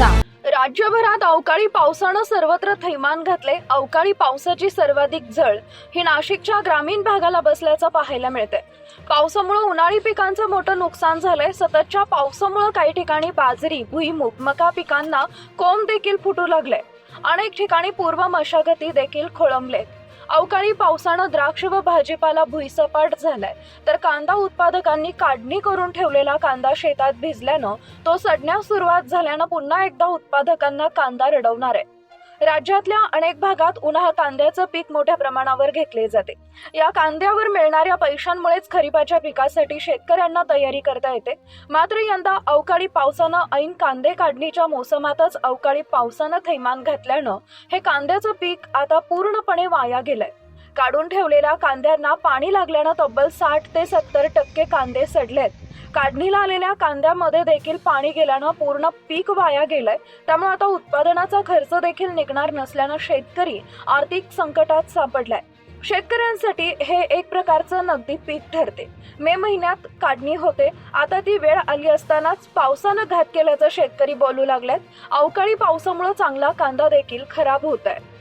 राज्यभरात अवकाळी पावसानं सर्वत्र थैमान घातले. अवकाळी पावसाची सर्वाधिक झळ ही नाशिकच्या ग्रामीण भागाला बसल्याचं पाहायला मिळते पावसामुळे उन्हाळी पिकांचं मोठं नुकसान झालंय. सततच्या पावसामुळे काही ठिकाणी बाजरी भुईमुग मका पिकांना कोंब देखील फुटू लागले अनेक ठिकाणी पूर्व मशागती देखील खोळंबलेत. अवकाळी पावसानं द्राक्ष व भाजीपाला भुईसपाट झालाय. तर कांदा उत्पादकांनी काढणी करून ठेवलेला कांदा शेतात भिजल्यानं तो सडण्यास सुरुवात झाल्यानं पुन्हा एकदा उत्पादकांना कांदा रडवणार आहे. राज्यातल्या अनेक भागात उन्हाळ कांद्याचं पीक मोठ्या प्रमाणावर घेतले जाते. या कांद्यावर मिळणाऱ्या पैशांमुळेच खरीपाच्या पिकासाठी शेतकऱ्यांना तयारी करता येते. मात्र यंदा अवकाळी पावसानं ऐन कांदे काढणीच्या मोसमातच अवकाळी पावसानं थैमान घातल्यानं हे कांद्याचं पीक आता पूर्णपणे वाया गेलंय. काढून ठेवलेल्या कांद्यांना पाणी लागल्यानं तब्बल साठ ते सत्तर टक्के कांदे सडलेत. काढणीला आलेल्या कांद्यामध्ये देखील पाणी गेल्यानं पूर्ण पीक वाया गेलंय. त्यामुळे आता उत्पादनाचा खर्च देखील निघणार नसल्यानं शेतकरी आर्थिक संकटात सापडलाय. शेतकऱ्यांसाठी हे एक प्रकारचं नगदी पीक ठरते. मे महिन्यात काढणी होते. आता ती वेळ आली असतानाच पावसानं घात केल्याचं शेतकरी बोलू लागलेत. अवकाळी पावसामुळे चांगला कांदा देखील खराब होत आहे